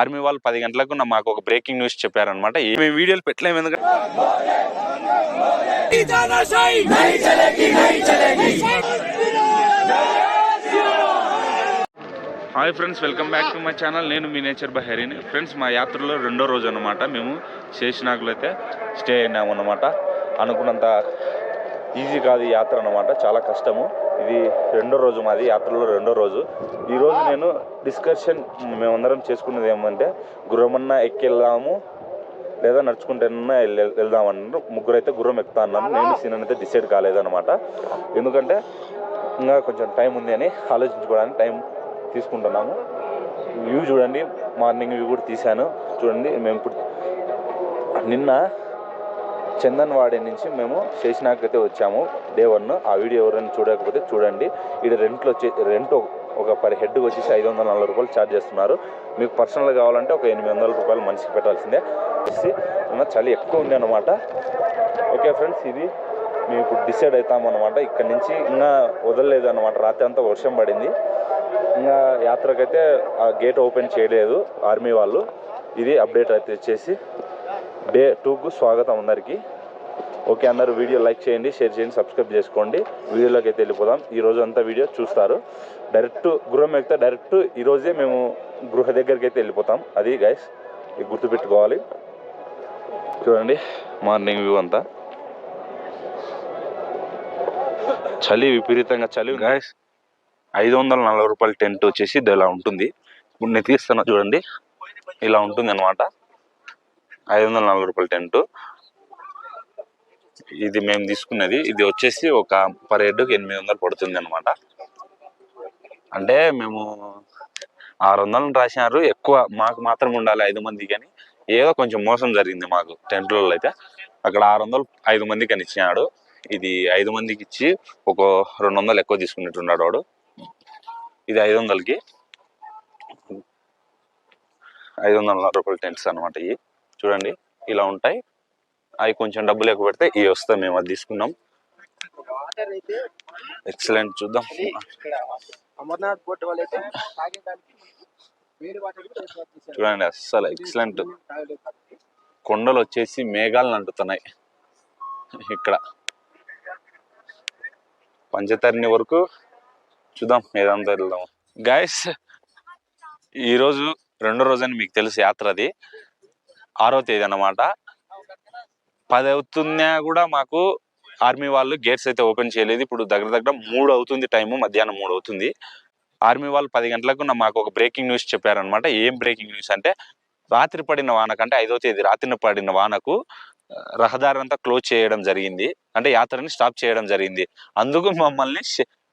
Army వాళ్ళు పది గంటలకు మాకు ఒక బ్రేకింగ్ న్యూస్ చెప్పారనమాట మేము వీడియోలు పెట్టలేము ఎందుకంటే hi friends welcome back to my channel. నేను మీ నేచర్ బై ఫ్రెండ్స్ మా యాత్రలో రెండో రోజు అనమాట మేము శేషనాగులు అయితే స్టే అయినాము అనమాట అనుకున్నంత ఈజీ కాదు ఈ యాత్ర అనమాట చాలా కష్టము. ఇది రెండో రోజు మాది యాత్రలో రెండో రోజు. ఈరోజు నేను డిస్కషన్ మేమందరం చేసుకున్నది ఏమంటే గుర్రమన్నా ఎక్కెళ్దాము లేదా నడుచుకుంటేనన్నా వెళ్- వెళ్దామన్నారు ముగ్గురు అయితే గుర్రం ఎక్కుతా అన్నాము. నేను సీన్ అయితే డిసైడ్ కాలేదన్నమాట. ఎందుకంటే ఇంకా కొంచెం టైం ఉంది అని ఆలోచించుకోవడానికి టైం తీసుకుంటున్నాము. వ్యూ చూడండి. మార్నింగ్ వ్యూ కూడా తీశాను. చూడండి మేము ఇప్పుడు నిన్న చందన్వాడి నుంచి మేము శేషనాకైతే వచ్చాము. డే వన్ ఆ వీడియో ఎవరైనా చూడకపోతే చూడండి. ఇక్కడ రెంట్లో రెంట్ ఒక పర్ హెడ్కి వచ్చేసి ఐదు వందల నలభై రూపాయలు ఛార్జ్ చేస్తున్నారు. మీకు పర్సనల్గా కావాలంటే ఒక ఎనిమిది వందల రూపాయలు మనిషికి పెట్టాల్సిందే. ఉన్న చలి ఎక్కువ ఉంది అనమాట ఓకే ఫ్రెండ్స్ ఇది మేము ఇప్పుడు డిసైడ్ అవుతాం అనమాట ఇక్కడ నుంచి ఇంకా వదలలేదు అనమాట రాత్రి అంతా వర్షం పడింది. ఇంకా యాత్రకైతే ఆ గేట్ ఓపెన్ చేయలేదు ఆర్మీ వాళ్ళు. ఇది అప్డేట్ అయితే వచ్చేసి డే టూకు స్వాగతం అందరికీ. ఓకే అందరూ వీడియో లైక్ చేయండి షేర్ చేయండి సబ్స్క్రైబ్ చేసుకోండి. వీడియోలోకి అయితే వెళ్ళిపోదాం. ఈ రోజు అంతా వీడియో చూస్తారు. డైరెక్ట్ గృహం ఎక్కితే డైరెక్ట్ ఈరోజే మేము గృహ దగ్గరికి అయితే వెళ్ళిపోతాం. అది గైస్ ఇది గుర్తుపెట్టుకోవాలి. చూడండి మార్నింగ్ వ్యూ అంతా. చలి విపరీతంగా చలి గాయస్ ఐదు వందల నలభై రూపాయల టెంట్ వచ్చేసి ఇది ఇలా ఉంటుంది. ఇప్పుడు నేను తీస్తున్నా చూడండి. ఇలా ఉంటుంది అనమాట ఐదు వందల నలభై రూపాయల టెంట్. ఇది మేము తీసుకున్నది ఇది వచ్చేసి ఒక పర్ హెడ్కి ఎనిమిది వందలు పడుతుంది అనమాట అంటే మేము ఆరు వందలు రాసినారు ఎక్కువ మాకు మాత్రం ఉండాలి ఐదు మంది కానీ ఏదో కొంచెం మోసం జరిగింది మాకు టెంట్లలో అయితే. అక్కడ ఆరు వందలు ఐదు మందికి అని ఇచ్చినాడు. ఇది ఐదు మందికి ఇచ్చి ఒక రెండు వందలు ఎక్కువ తీసుకున్నట్టున్నాడు వాడు. ఇది ఐదు వందలకి ఐదు వందల రూపాయల టెంట్స్ అనమాట ఇవి. చూడండి ఇలా ఉంటాయి. అవి కొంచెం డబ్బులు ఎక్కువ పెడితే ఇవి వస్తాయి మేము అది తీసుకున్నాం. ఎక్సలెంట్ చూద్దాం. అమర్నాథ్ బోట్ వాళ్ళు అయితే తాగడానికి వేరే వాటర్ కూడా ఏర్పాటు చేశారు. చూడండి అస్సలు ఎక్సలెంట్. కొండలు వచ్చేసి మేఘాలను అంటుతున్నాయి. ఇక్కడ పంచతరణి వరకు చూద్దాం ఏదంతా వెళ్దాం గాయస్ ఈరోజు రెండో రోజు అని మీకు తెలుసు యాత్ర అది. ఆరో తేదీ అన్నమాట. పది అవుతున్నా కూడా మాకు ఆర్మీ వాళ్ళు గేట్స్ అయితే ఓపెన్ చేయలేదు. ఇప్పుడు దగ్గర దగ్గర మూడు అవుతుంది టైము మధ్యాహ్నం మూడు అవుతుంది. ఆర్మీ వాళ్ళు పది గంటలకు మాకు ఒక బ్రేకింగ్ న్యూస్ చెప్పారనమాట ఏం బ్రేకింగ్ న్యూస్ అంటే రాత్రి పడిన వానకంటే ఐదో తేదీ రాత్రిన పడిన వానకు రహదారి అంతా క్లోజ్ చేయడం జరిగింది. అంటే యాత్రని స్టాప్ చేయడం జరిగింది. అందుకు మమ్మల్ని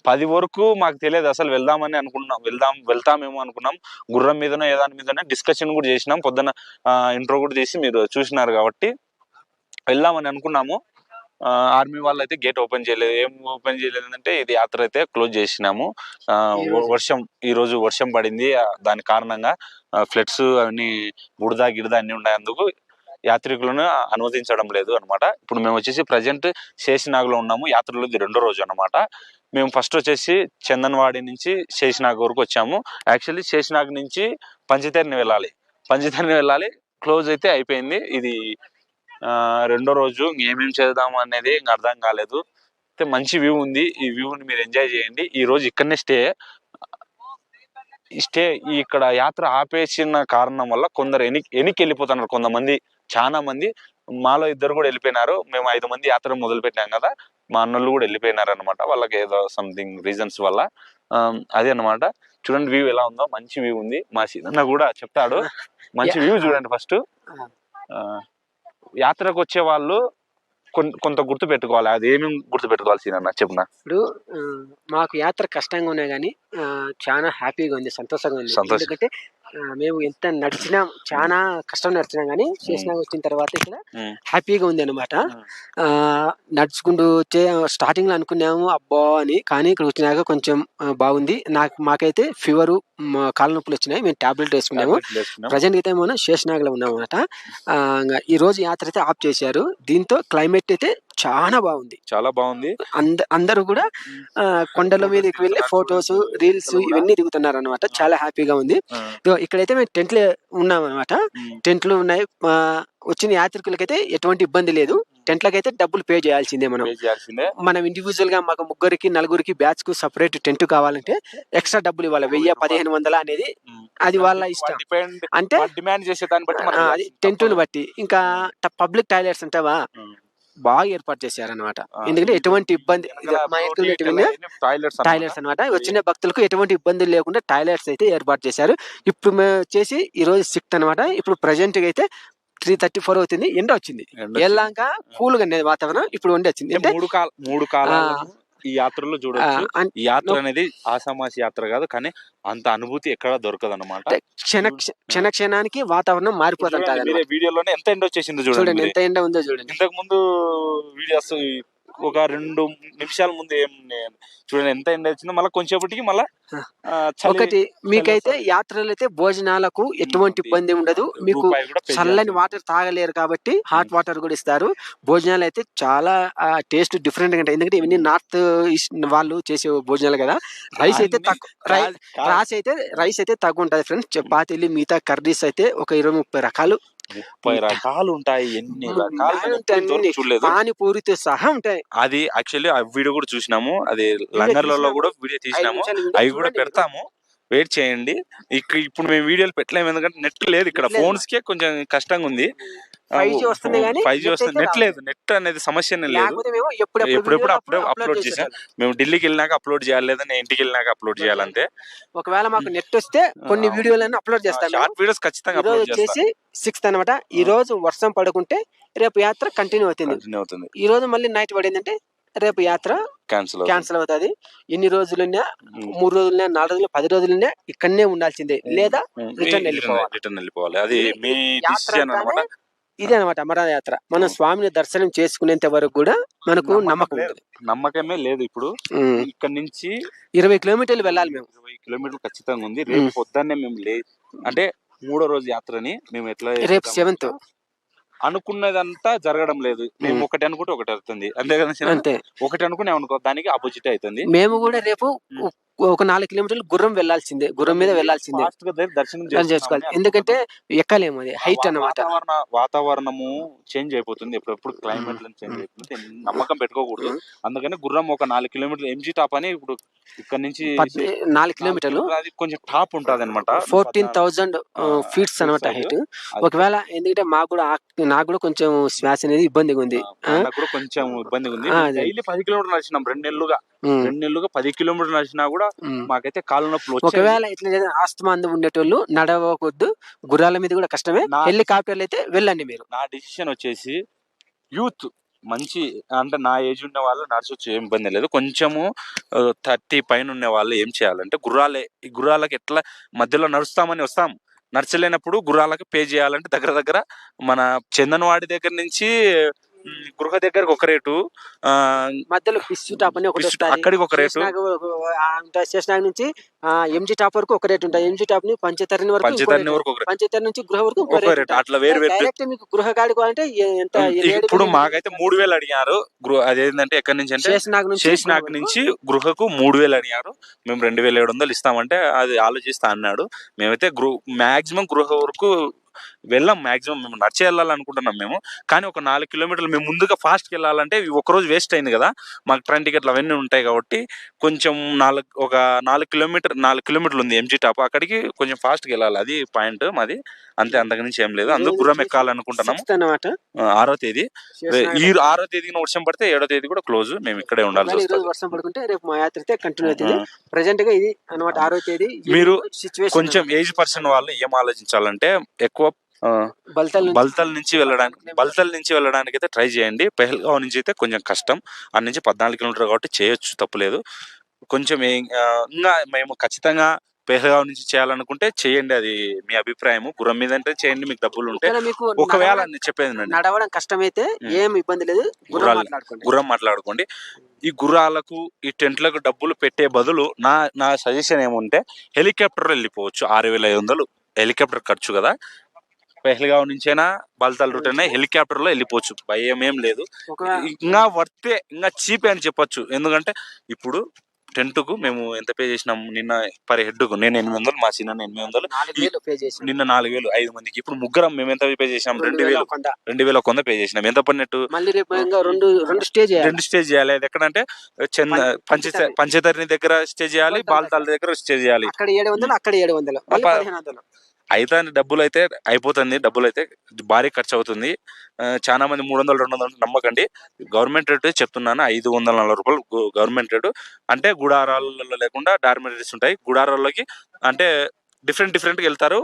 పది వరకు మాకు తెలియదు అసలు వెళ్దామని అనుకున్నాం. వెళ్దాం వెళ్తామేమో అనుకున్నాం. గుర్రం మీదనో ఏదాని మీదనో డిస్కషన్ కూడా చేసినాం. పొద్దున ఇంట్రో కూడా చేసి మీరు చూసినారు కాబట్టి వెళ్దామని అనుకున్నాము. ఆ, ఆర్మీ వాళ్ళు అయితే గేట్ ఓపెన్ చేయలేదు. ఏం ఓపెన్ చేయలేదు అంటే ఇది యాత్ర అయితే క్లోజ్ చేసినాము. వర్షం ఈ రోజు వర్షం పడింది. దాని కారణంగా ఫ్లడ్స్ అన్ని బుడద గిడద అన్ని ఉన్నాయందుకు యాత్రికులను అనుమతించడం లేదు అన్నమాట. ఇప్పుడు మేము వచ్చేసి ప్రజెంట్ శేషనాగ్లో ఉన్నాము. యాత్రలో రెండో రోజు అన్నమాట. మేము ఫస్ట్ వచ్చేసి చందన్వాడి నుంచి శేషనాగ్ వరకు వచ్చాము. యాక్చువల్లీ శేషనాగ్ నుంచి పంచతేరిని వెళ్ళాలి. పంచతేరిని వెళ్ళాలి. క్లోజ్ అయితే అయిపోయింది. ఇది రెండో రోజు ఏమేమి చేద్దాం అనేది ఇంకా అర్థం కాలేదు. అయితే మంచి వ్యూ ఉంది. ఈ వ్యూని మీరు ఎంజాయ్ చేయండి. ఈ రోజు ఇక్కడనే స్టే స్టే ఇక్కడ యాత్ర ఆపేసిన కారణం వల్ల కొందరు ఎని ఎనికి వెళ్ళిపోతున్నారు కొంతమంది చాలా మంది. మాలో ఇద్దరు కూడా వెళ్ళిపోయినారు. మేము ఐదు మంది యాత్ర మొదలు పెట్టాం కదా. మా అన్నోళ్ళు కూడా వెళ్ళిపోయినారు అనమాట వాళ్ళకి ఏదో సంథింగ్ రీజన్స్ వల్ల. అదే అన్నమాట. చూడండి వ్యూ ఎలా ఉందో. మంచి వ్యూ ఉంది. మా సీనన్న కూడా చెప్తాడు. మంచి వ్యూ చూడండి ఫస్ట్ యాత్రకు వచ్చే వాళ్ళు కొంత గుర్తు పెట్టుకోవాలి. అది ఏమేమి గుర్తు పెట్టుకోవాలి సీనన్న చెప్పున? ఇప్పుడు మాకు యాత్ర కష్టంగా ఉన్నా కానీ చాలా హ్యాపీగా ఉంది. సంతోషంగా ఉంది. ఎందుకంటే మేము ఎంత నడిచినా చాలా కష్టం నడిచినా కానీ చేసినా వచ్చిన తర్వాత ఇక్కడ. హ్యాపీగా ఉంది అనమాట. నడుచుకుంటూ వచ్చే స్టార్టింగ్లో అనుకున్నాము అబ్బా అని కానీ ఇక్కడ వచ్చినాక కొంచెం బాగుంది నాకు మాకైతే ఫీవరు మా కాళ్ళ నొప్పులు వచ్చినాయి. మేము టాబ్లెట్ వేసుకున్నాము. ప్రజెంట్ అయితే మనం శేషనాగలో ఉన్నాం అనమాట ఈ రోజు యాత్ర అయితే ఆఫ్ చేశారు. దీంతో క్లైమేట్ అయితే చాలా బాగుంది. చాలా బాగుంది. అంద అందరూ కూడా కొండల మీదకి వెళ్ళి ఫొటోస్ రీల్స్ ఇవన్నీ దిగుతున్నారు అనమాట చాలా హ్యాపీగా ఉంది. ఇక్కడైతే మేము టెంట్లు ఉన్నాం అనమాట టెంట్లు ఉన్నాయి. వచ్చిన యాత్రికులకైతే ఎటువంటి ఇబ్బంది లేదు. టెంట్లకైతే డబ్బులు పే చేయాల్సిందే మనం. మనం ఇండివిజువల్గా మాకు ముగ్గురికి నలుగురికి బ్యాచ్కు సపరేట్ టెంట్ కావాలంటే ఎక్స్ట్రా డబ్బులు ఇవ్వాలి. వెయ్యి పదిహేను వందల అనేది. అది వాళ్ళ ఇష్టం. అంటే డిమాండ్ చేసే దాన్ని బట్టి అది టెంటుని బట్టి. ఇంకా పబ్లిక్ టాయిలెట్స్ అంటావా. బాగా ఏర్పాటు చేశారన్నమాట. ఆ, ఎందుకంటే ఎటువంటి ఇబ్బంది మా టాయిలెట్స్ అన్నమాట. వచ్చిన భక్తులకు ఎటువంటి ఇబ్బందులు లేకుండా టాయిలెట్స్ అయితే ఏర్పాటు చేశారు. ఇప్పుడు వచ్చేసి ఈ రోజు సిక్స్త్ అనమాట ఇప్పుడు ప్రజెంట్ అయితే త్రీ థర్టీ ఫోర్ అవుతుంది ఎండ వచ్చింది. వెళ్ళాక కూల్గా ఉండేది వాతావరణం ఇప్పుడు ఎండ వచ్చింది. అంటే మూడు కాల మూడు కాలాలను ఈ యాత్రలో ఈ యాత్ర అనేది ఆసామాసి యాత్ర కాదు కానీ అంత అనుభూతి ఎక్కడ దొరకదు అనమాట క్షణ క్షణ క్షణానికి వాతావరణం మారిపోతుంటది మీరే వీడియోలోనే ఎంత ఎండ వచ్చేసిందో చూడండి ఎంత ఎండ ఉందో చూడండి. ఇంతకు ముందు వీడియోస్ ఒక రెండు నిమిషాల ముందు ఏం చూడండి ఎంత ఎండ వచ్చిందో మళ్ళీ కొంచెంసేపటికి మళ్ళీ ఒకటి మీకైతే. యాత్రలు అయితే భోజనాలకు ఎటువంటి ఇబ్బంది ఉండదు. మీకు చల్లని. వాటర్ తాగలేరు కాబట్టి హాట్ వాటర్ కూడా ఇస్తారు. భోజనాలు అయితే చాలా టేస్ట్ డిఫరెంట్గా ఉంటాయి ఎందుకంటే ఇవన్నీ నార్త్ ఈస్ట్ వాళ్ళు చేసే భోజనాలు కదా. రైస్ అయితే తక్కువ. రాస్ అయితే రైస్ అయితే తక్కువ ఉంటుంది ఫ్రెండ్స్. చపాతీలు మిగతా కర్రీస్ అయితే ఒక ఇరవై ముప్పై రకాలు ముప్పై రకాలు ఉంటాయి ఎన్ని రకాలు. చూడలేదు పానీపూరితో సహా ఉంటాయి అది యాక్చువల్లీ ఆ వీడియో కూడా చూసినాము అది లంగర్లలో. కూడా వీడియో తీసినాము అవి కూడా. పెడతాము వెయిట్ చేయండి. ఇక్కడ ఇప్పుడు మేము వీడియోలు పెట్టలేము. ఎందుకంటే నెట్ లేదు ఇక్కడ. ఫోన్స్ కే కొంచెం కష్టంగా ఉంది. 5G వస్తుంది కానీ ఫైవ్ జీ వస్తుంది. అయితే నెట్. లేదు. నెట్ అనేది లేదు. మేము ఎప్పుడెప్పుడు అప్పుడే అప్లోడ్ చేసాం. మేము ఢిల్లీకి వెళ్ళినాక అప్లోడ్ చేయాలి లేదా ఇంటికి వెళ్ళినాక అప్లోడ్ చేయాలంతే. ఒకవేళ మాకు నెట్ వస్తే కొన్ని. వీడియోలను అప్లోడ్ చేస్తాం. షార్ట్ వీడియోస్ ఖచ్చితంగా అప్లోడ్ వచ్చేసి సిక్స్త్ అనమాట ఈ రోజు వర్షం పడుకుంటే రేపు యాత్ర కంటిన్యూ అవుతుంది. అవుతుంది. ఈ రోజు మళ్ళీ నైట్ పడిందంటే రేపు యాత్ర క్యాన్సిల్ క్యాన్సిల్ అవుతుంది. ఎన్ని రోజులున్నా మూడు రోజులున్నా నాలుగు రోజులు పది రోజులున్నా ఇక్కడనే ఉండాల్సిందే. లేదా return వెళ్ళిపోవాలి. రిటర్న్ వెళ్ళిపోవాలి. అది ఇది మీ డిసిజన్ అంటేనే ఇదే అనమాట అమరనాథ యాత్ర మన. స్వామిని దర్శనం చేసుకునేంత వరకు కూడా మనకు నమ్మకం. ఉంటుంది. నమ్మకమే లేదు ఇప్పుడు. ఇక్కడ నుంచి ఇరవై కిలోమీటర్లు వెళ్ళాలి మేము. ఇరవై కిలోమీటర్లు ఖచ్చితంగా ఉంది. రేపు పొద్దున్నే మేము లే అంటే మూడో రోజు యాత్రని మేము ఎట్లా రేపు? సెవెంత్. అనుకున్నదంతా జరగడం లేదు. మేము. ఒకటి అనుకుంటే ఒకటి అవుతుంది. అంతే కదా? అంతే. ఒకటి అనుకునే అనుకో దానికి ఆపోజిట్ అవుతుంది. మేము కూడా రేపు ఒక నాలుగు కిలోమీటర్లు గుర్రం వెళ్ళాల్సిందే గుర్రం మీద దగ్గర దర్శనం చేసుకోవాలి. ఎందుకంటే ఎక్కలేము అది హైట్ వాతావరణ వాతావరణము చేంజ్ అయిపోతుంది ఎప్పుడెప్పుడు క్లైమేట్ చేంజ్ అయిపోతుంది నమ్మకం పెట్టుకోకూడదు. అందుకని గుర్రం ఒక నాలుగు కిలోమీటర్లు ఎంజీ టాప్ అని ఇప్పుడు ఇక్కడ నుంచి నాలుగు కిలోమీటర్లు. అది కొంచెం టాప్ ఉంటది అనమాట ఫోర్టీన్ థౌజండ్ ఆ, ఫీట్స్ అనమాట హైట్. ఒకవేళ ఎందుకంటే మాకు కూడా నాకు కూడా కొంచెం శ్వాస అనేది ఇబ్బందిగా ఉంది. కొంచెం ఇబ్బందిగా ఉంది. డైలీ పది కిలోమీటర్లు నడిచినాం రెండు నెలలుగా. రెండు నెలలుగా పది కిలోమీటర్లు నడిచినా కూడా. మాకైతే కాళ్ళ నొప్పులు ఒకవేళ ఇట్లా ఆస్తమా అందు ఉండేటోళ్ళు నడవకొద్దు గుర్రాల మీద కూడా కష్టమే. నా- హెలికాప్టర్లు అయితే వెళ్ళండి మీరు. నా డిసిషన్ వచ్చేసి యూత్ మంచి అంటే నా ఏజ్ ఉన్న వాళ్ళు నడచొచ్చు ఏం ఇబ్బంది లేదు. కొంచెము థర్టీ పైన ఉన్న వాళ్ళు ఏం చేయాలంటే గుర్రాలే ఈ గుర్రాలకి ఎట్లా మధ్యలో నడుస్తామని వస్తాం. నడచలేనప్పుడు గుర్రాలకి పే చేయాలంటే దగ్గర దగ్గర మన చందనవాడి దగ్గర నుంచి గృహ దగ్గరకు ఒక రేటు మధ్యలో పిస్సు టాప్ అని ఒకటి అక్కడికి ఒక రేటు. శేషనాగ్ నుంచి ఎంజీ టాప్ వరకు ఒక రేట్ ఉంటుంది ఎంజీ టాప్ని పంచతరణి వరకు పంచతరణి. వరకు. పంచతరణి నుంచి గృహ వరకు ఒక రేట్ అట్లా వేరు వేరు డైరెక్ట్ మీకు గృహ ఎంత ఇప్పుడు మాకైతే మూడు వేలు అడిగారు గృహ అదేంటంటే ఎక్కడి నుంచి అంటే శేషనాగ్ నుంచి శేషనాగ్. నుంచి గృహకు మూడు వేలు అడిగారు మేము రెండు వేల ఏడు వందలు ఇస్తామంటే అది ఆలోచిస్తా అన్నాడు మేమైతే గృహ మాక్సిమం గృహ వరకు వెళ్ళాం మాక్సిమం మేము నడిచి వెళ్ళాలనుకుంటున్నాం మేము. కానీ ఒక నాలుగు కిలోమీటర్లు మేము ముందుగా ఫాస్ట్కి వెళ్ళాలంటే ఒక రోజు వేస్ట్ అయింది కదా. మాకు ట్రైన్ టికెట్లు అవన్నీ ఉంటాయి కాబట్టి కొంచెం నాలుగు ఒక నాలుగు కిలోమీటర్ నాలుగు కిలోమీటర్లు ఉంది ఎంజీ టాప్. అక్కడికి కొంచెం ఫాస్ట్కి వెళ్ళాలి. అది పాయింట్. మాది అంతే అంతకు నుంచి ఏం లేదు. అందుకు గుర్రం ఎక్కాలనుకుంటున్నాము. ఆ, ఆరో తేదీ. ఈ ఆరో తేదీన వర్షం పడితే ఏడో తేదీ కూడా క్లోజ్. మేము ఇక్కడే వస్తుంది. వర్షం పడుకుంటే రేపు మా యాత్ర అయితే కంటిన్యూ అవుతుంది. ప్రజెంట్గా ఇది అన్నమాట ఆరో తేదీ. మీరు కొంచెం ఏజ్ పర్సన్ వాళ్ళు ఏం ఆలోచించాలంటే ఎక్కువ బల్తల్ నుంచి బల్తల్ నుంచి వెళ్ళడానికి బల్తల్ నుంచి వెళ్ళడానికి అయితే ట్రై చేయండి. పెహల్గావ్ నుంచి అయితే కొంచెం కష్టం. ఆ నుంచి పద్నాలుగు కిలోమీటర్ కాబట్టి చేయొచ్చు తప్పులేదు. కొంచెం ఇంకా మేము ఖచ్చితంగా పెహల్గావ్ నుంచి చేయాలనుకుంటే చేయండి అది మీ అభిప్రాయం గుర్రం మీద అంటే చేయండి మీకు డబ్బులు ఉంటే. ఒకవేళ చెప్పేది. నడవడం కష్టమైతే. ఏం ఇబ్బంది లేదు. గుర్రం గుర్రాలు- గుర్రం మాట్లాడుకోండి. ఈ గుర్రాలకు ఈ టెంట్లకు డబ్బులు పెట్టే బదులు నా నా సజెషన్ ఏముంటే హెలికాప్టర్ వెళ్ళిపోవచ్చు. ఆరు వేల ఐదు వందలు. హెలికాప్టర్ ఖర్చు కదా. పెహల్గావ్ నుంచైనా బల్తాల్ రూట్ అయినా హెలికాప్టర్లో వెళ్ళిపోవచ్చు. భయం ఏం లేదు. ఇంకా వర్తే ఇంకా చీప్ అని చెప్పొచ్చు. ఎందుకంటే ఇప్పుడు టెంట్కు మేము ఎంత పే చేసినాం? నిన్న పర్ హెడ్కు నేను ఎనిమిది వందలు మా చిన్న ఎనిమిది వందలు. నిన్న నాలుగు వేలు ఐదు మందికి. ఇప్పుడు ముగ్గురం మేము ఎంత పే చేసినాం? రెండు వేలు రెండు వేల కొంద పే చేసినాం. ఎంత పడినట్టు? రెండు రెండు స్టేజ్ రెండు స్టే చేయాలి. అది ఎక్కడంటే పంచ పంచతరిని దగ్గర స్టే చేయాలి బాల్తాల దగ్గర స్టే చేయాలి. అక్కడ ఏడు వందలు అక్కడ ఏడు వందలు. అయితే డబ్బులు అయితే అయిపోతుంది డబ్బులు అయితే భారీ ఖర్చు అవుతుంది చాలా మంది మూడు వందలు రెండు వందలు నమ్మకండి. గవర్నమెంట్ రేటు చెప్తున్నాను ఐదు వందల నలభై రూపాయలు గవర్నమెంట్ రేటు. అంటే గుడారాలలో లేకుండా డార్మెటరీస్ ఉంటాయి. గుడారాల్లోకి అంటే డిఫరెంట్ డిఫరెంట్గా వెళ్తారు.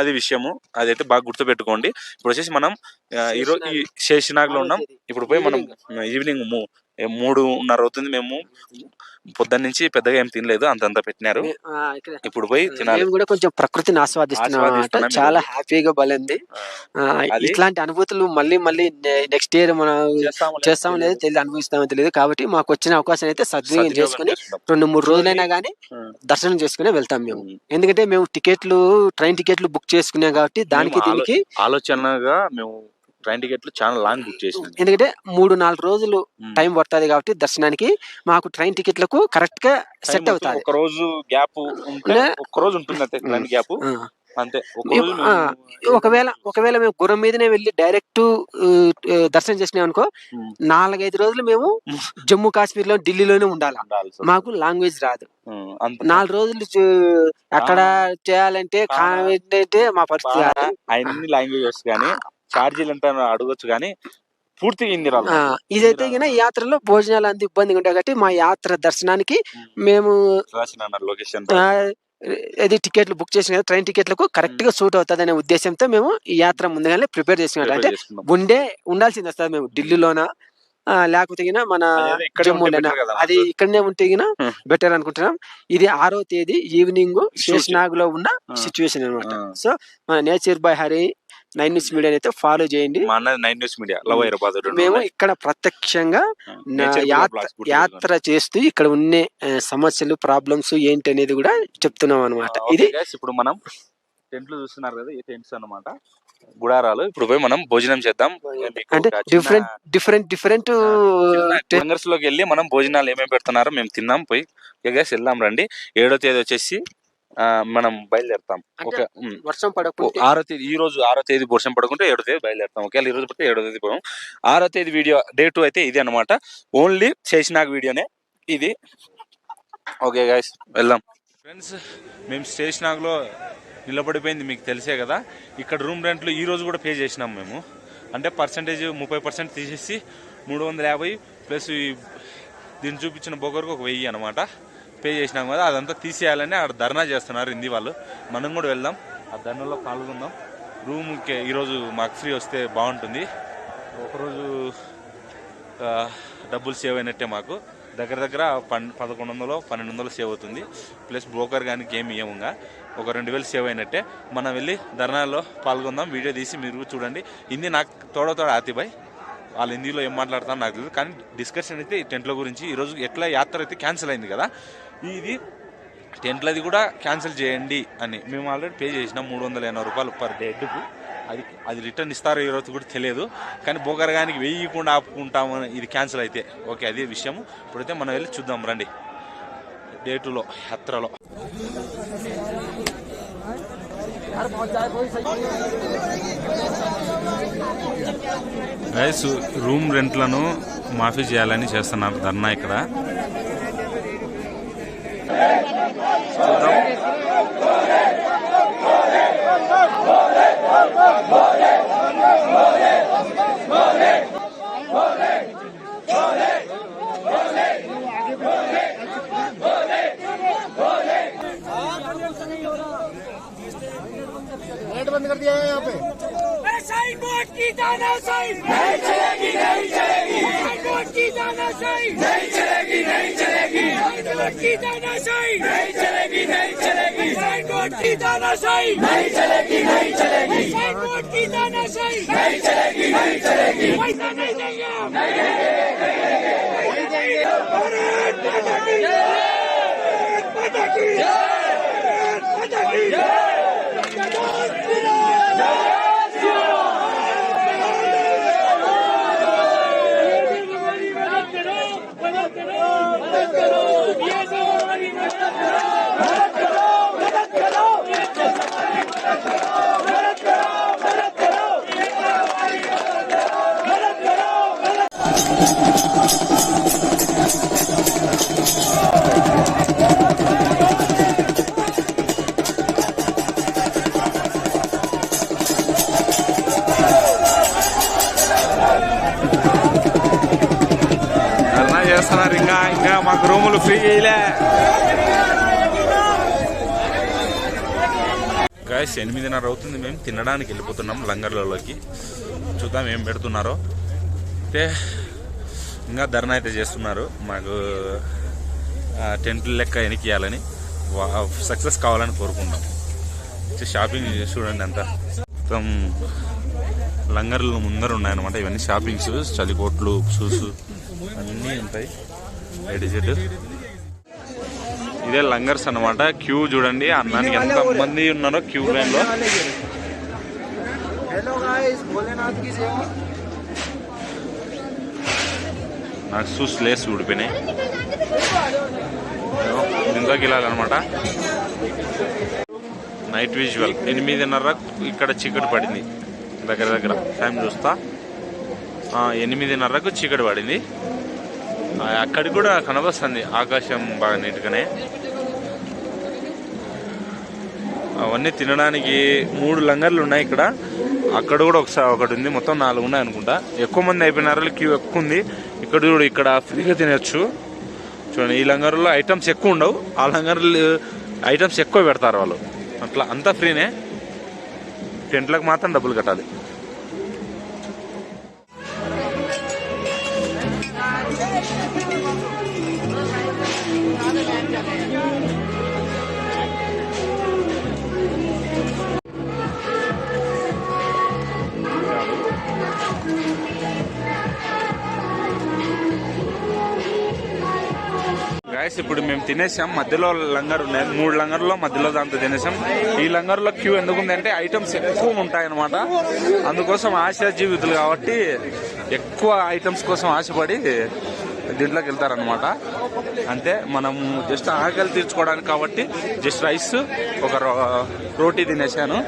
అది విషయము. అదైతే బాగా గుర్తుపెట్టుకోండి. ఇప్పుడు వచ్చేసి మనం ఈరోజు ఈ శేషనాగ్లో ఉన్నాం. ఇప్పుడు పోయి మనం ఈవినింగ్. మూడున్నర అవుతుంది మేము పొద్దున్న నుంచి పెద్దగా ఏం తినలేదు అంతంత పెట్టినారు ఇప్పుడు పోయి తినాలి కూడా కొంచెం ప్రకృతిని ఆస్వాదిస్తున్నాం చాలా. హ్యాపీగా బలింది ఇట్లాంటి అనుభూతులు మళ్ళీ మళ్ళీ నెక్స్ట్ ఇయర్ మనం చేస్తామో లేదో తెలియదు అనుభవిస్తామో తెలియదు కాబట్టి మాకు వచ్చిన అవకాశం అయితే సద్వినియోగం చేసుకుని. రెండు మూడు రోజులైనా కానీ. దర్శనం చేసుకుని వెళ్తాం మేము. ఎందుకంటే మేము టికెట్లు ట్రైన్ టికెట్లు బుక్ చేసుకున్నాం కాబట్టి దానికి దీనికి ఆలోచనగా మేము ట్రైన్ టికెట్లు చాలా లాంగ్ బుక్ చేసినాం ఎందుకంటే మూడు నాలుగు రోజులు. టైం పడుతుంది కాబట్టి దర్శనానికి మాకు ట్రైన్ టికెట్లకు కరెక్ట్గా సెట్. అవుతుంది. ఒక రోజు గ్యాప్ ఉంటే ఒక రోజు ఉంటుంది అంతే ట్రైన్ గ్యాప్. అంతే. ఒకవేళ ఒకవేళ మేము గుర్రం మీదనే వెళ్ళి డైరెక్ట్ దర్శనం చేసినాం అనుకో. నాలుగైదు రోజులు మేము జమ్మూ కాశ్మీర్లో ఢిల్లీలోనే ఉండాలి. మాకు లాంగ్వేజ్ రాదు. నాలుగు రోజులు అక్కడ చేయాలంటే మా పరిస్థితి. అన్ని లాంగ్వేజెస్ కానీ ఛార్జీలు ఎంత అడగొచ్చు కానీ పూర్తిగా ఇదైతే ఈ యాత్రలో భోజనాలు అంత ఇబ్బందిగా ఉంటాయి కాబట్టి మా యాత్ర దర్శనానికి మేము. లొకేషన్ ఇది టికెట్లు బుక్ చేసిన కదా ట్రైన్ టికెట్లకు కరెక్ట్గా సూట్ అవుతుంది అనే ఉద్దేశంతో మేము ఈ యాత్ర ముందుగానే ప్రిపేర్ చేసుకున్నాం. అంటే ఉండే ఉండాల్సింది వస్తుంది మేము ఢిల్లీలోన లేకపోతే మన జమ్మూలోన. అది ఇక్కడనే ఉంటే. బెటర్ అనుకుంటున్నాం. ఇది ఆరో తేదీ ఈవినింగ్ శేషనాగ్లో ఉన్న. సిచ్యువేషన్ అనమాట. సో మన nature by Hari nine news media అయితే ఫాలో చేయండి. మా అన్నది nine news media love Hyderabad మేము. ఇక్కడ ప్రత్యక్షంగా యాత్ర చేస్తూ ఇక్కడ ఉన్న ఆ, సమస్యలు ప్రాబ్లమ్స్ ఏంటి అనేది కూడా చెప్తున్నాం అనమాట ఇది ఇప్పుడు మనం టెంట్లు చూస్తున్నారు కదా ఈ టెంట్స్ అన్నమాట. గుడారాలు ఇప్పుడు పోయి మనం భోజనం చేద్దాం. అంటే డిఫరెంట్ డిఫరెంట్ డిఫరెంట్ hangers లోకి వెళ్ళి మనం భోజనాలు ఏమేమి పెడుతున్నారో మేము తిన్నాం పోయి. గైస్ వెళ్దాం రండి. ఏడో తేదీ వచ్చేసి మనం బయలుదేరుతాం. ఉమ్, వర్షం ఓ, పడకుంటే ఆరో తేదీ ఈ రోజు ఆరో తేదీ వర్షం పడుకుంటే ఏడో తేదీ బయలుదేరుతాం. ఒకవేళ ఈ రోజు పడితే ఏడో తేదీ పోయాం ఆరో తేదీ వీడియో డే టూ అయితే ఇది అనమాట ఓన్లీ చేసినాక వీడియోనే ఇది. ఓకే గాయస్ వెళ్దాం. ఫ్రెండ్స్ మేము స్టేషనాగ్లో నిలబడిపోయింది మీకు తెలిసే కదా. ఇక్కడ రూమ్ రెంట్లు ఈ రోజు కూడా పే చేసినాం మేము. అంటే పర్సంటేజ్ ముప్పై పర్సెంట్ తీసేసి మూడు వందల యాభై ప్లస్ ఈ దీన్ని చూపించిన బొగర్కు ఒక వెయ్యి అనమాట పే చేసినాం కదా అదంతా తీసేయాలని ఆడ ధర్నా చేస్తున్నారు హిందీ వాళ్ళు. మనం కూడా వెళ్దాం. ఆ ధర్నాలో పాల్గొందాం. రూమ్కి ఈరోజు మాకు ఫ్రీ వస్తే బాగుంటుంది. ఒకరోజు డబ్బులు సేవ్ అయినట్టే మాకు. దగ్గర దగ్గర పన్ పదకొండు వందలు పన్నెండు వందలు సేవ్ అవుతుంది. ప్లస్ బ్రోకర్ కానీ ఏమి ఇవ్వముగా ఒక రెండు వేలు సేవ్ అయినట్టే. మనం వెళ్ళి ధర్నాలో పాల్గొందాం. వీడియో తీసి మీరు చూడండి. హిందీ నాకు తోడ తోడ ఆతిబాయ్ వాళ్ళు హిందీలో ఏం మాట్లాడతారో నాకు తెలియదు. కానీ డిస్కషన్ అయితే ఈ టెంట్ల గురించి. ఈరోజు ఎట్లా యాత్ర అయితే క్యాన్సిల్ అయింది కదా. ఇది టెంట్లది కూడా క్యాన్సిల్ చేయండి అని మేము ఆల్రెడీ పే చేసినాం మూడు వందల ఎనభై రూపాయలు పర్ డేట్కు అది అది రిటర్న్ ఇస్తారో ఈ రోజు కూడా తెలియదు. కానీ బొగరగానికి వెయ్యకుండా ఆపుకుంటామని ఇది క్యాన్సిల్ అయితే. ఓకే అదే విషయం ఇప్పుడైతే మనం వెళ్ళి చూద్దాం రండి. డేటులో యాత్రలో. గైస్ రూమ్ రెంట్లను మాఫీ చేయాలని చేస్తున్నారు ధర్నా ఇక్కడ. लाइट बंद कर दिया है यहाँ पे ऐसाई वोट की तानाशाही नहीं चलेगी नहीं चलेगी ऐसाई वोट की तानाशाही नहीं चलेगी नहीं चलेगी वोट की तानाशाही नहीं चलेगी नहीं चलेगी वोट की तानाशाही नहीं चलेगी नहीं चलेगी वोट की तानाशाही नहीं चलेगी नहीं चलेगी पैसा नहीं देंगे हम नहीं देंगे भारत माता की जय माता की जय గాయస్ ఎనిమిదిన్నర అవుతుంది. మేము తినడానికి వెళ్ళిపోతున్నాం లంగర్లలోకి. చూద్దాం ఏం పెడుతున్నారో. అయితే ఇంకా ధర్నా అయితే చేస్తున్నారు. మాకు టెంట్లు లెక్క ఎనికియాలని సక్సెస్ కావాలని కోరుకుంటాం షాపింగ్ చూడండి అంతా. మొత్తం లంగర్లు ముందర ఉన్నాయన్నమాట. ఇవన్నీ షాపింగ్ షూస్ చలికోట్లు షూస్ అన్నీ ఉంటాయి. ఎడిజిట్ ఇదే లంగర్స్ అనమాట క్యూ చూడండి అన్నానికి ఎంత మంది ఉన్నారో క్యూ లైన్లో నాకు చూసలేసి ఊడిపోయినాయి. ఇంకా గిలాలన్నమాట నైట్ విజువల్ ఎనిమిదిన్నర ఇక్కడ చీకటి పడింది. దగ్గర దగ్గర. టైం చూస్తా. ఎనిమిదిన్నరకు చీకటి పడింది. అక్కడ అక్కడికి కూడా కనబస్తుంది. ఆకాశం బాగా నీట్గానే. అవన్నీ తినడానికి మూడు లంగర్లు ఉన్నాయి ఇక్కడ. అక్కడ కూడా ఒకసారి ఒకటి ఉంది. మొత్తం నాలుగు ఉన్నాయి అనుకుంటా. ఎక్కువ మంది అయిపోయినారు. క్యూ ఎక్కువ ఉంది. ఇక్కడ చూడు ఇక్కడ ఫ్రీగా తినచ్చు. చూడండి ఈ లంగర్లో ఐటమ్స్ ఎక్కువ ఉండవు. ఆ లంగర్లు ఐటమ్స్ ఎక్కువ పెడతారు వాళ్ళు. అట్లా అంతా ఫ్రీనే. టెంట్లకు మాత్రం డబ్బులు కట్టాలి. గాయస్ ఇప్పుడు మేము తినేసాం. మధ్యలో లంగర్ ఉన్నాయి. మూడు లంగర్లో మధ్యలో దాంతో తినేసాం. ఈ లంగర్లో క్యూ ఎందుకు అంటే ఐటమ్స్ ఎక్కువ ఉంటాయన్నమాట. అందుకోసం ఆశ జీవితులు కాబట్టి ఎక్కువ ఐటమ్స్ కోసం ఆశపడి దీంట్లోకి వెళ్తారనమాట అంతే మనం జస్ట్ ఆకలి తీర్చుకోవడానికి కాబట్టి జస్ట్ రైస్ ఒక రో- రోటీ తినేసాను.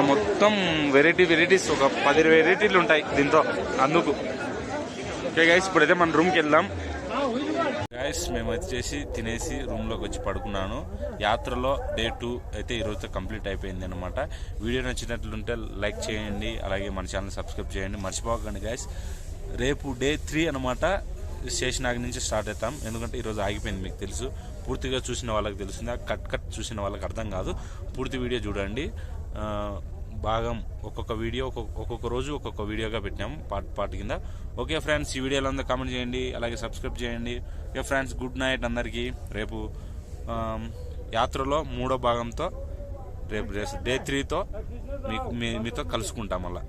మొత్తం వెరైటీ వెరైటీస్ ఒక పది వెరైటీలు ఉంటాయి దీంతో అందుకు. ఓకే గైస్ ఇప్పుడైతే మన రూమ్కి వెళ్దాం. గైస్ మేము వచ్చేసి తినేసి రూమ్లోకి వచ్చి పడుకున్నాను. యాత్రలో డే టూ అయితే ఈరోజు కంప్లీట్ అయిపోయింది అనమాట వీడియో నచ్చినట్లుంటే లైక్ చేయండి అలాగే మన ఛానల్ సబ్స్క్రైబ్ చేయండి. మర్చిపోకండి గైస్. రేపు డే త్రీ అనమాట శేషనాగ్ నుంచి స్టార్ట్ అవుతాం. ఎందుకంటే ఈరోజు ఆగిపోయింది మీకు తెలుసు. పూర్తిగా చూసిన వాళ్ళకి తెలుస్తుంది కట్ కట్ చూసిన వాళ్ళకి అర్థం కాదు. పూర్తి వీడియో చూడండి. భాగం ఒక్కొక్క వీడియో ఒక్కొక్క ఒక్కొక్క రోజు ఒక్కొక్క వీడియోగా పెట్టాము పార్ట్ పార్ట్ కింద. ఓకే ఫ్రెండ్స్ ఈ వీడియోలో అందరూ కామెంట్ చేయండి అలాగే సబ్స్క్రైబ్ చేయండి. ఓకే ఫ్రెండ్స్ గుడ్ నైట్ అందరికీ. రేపు యాత్రలో మూడో భాగంతో రేపు డే త్రీతో మీకు మీతో కలుసుకుంటాం మళ్ళీ.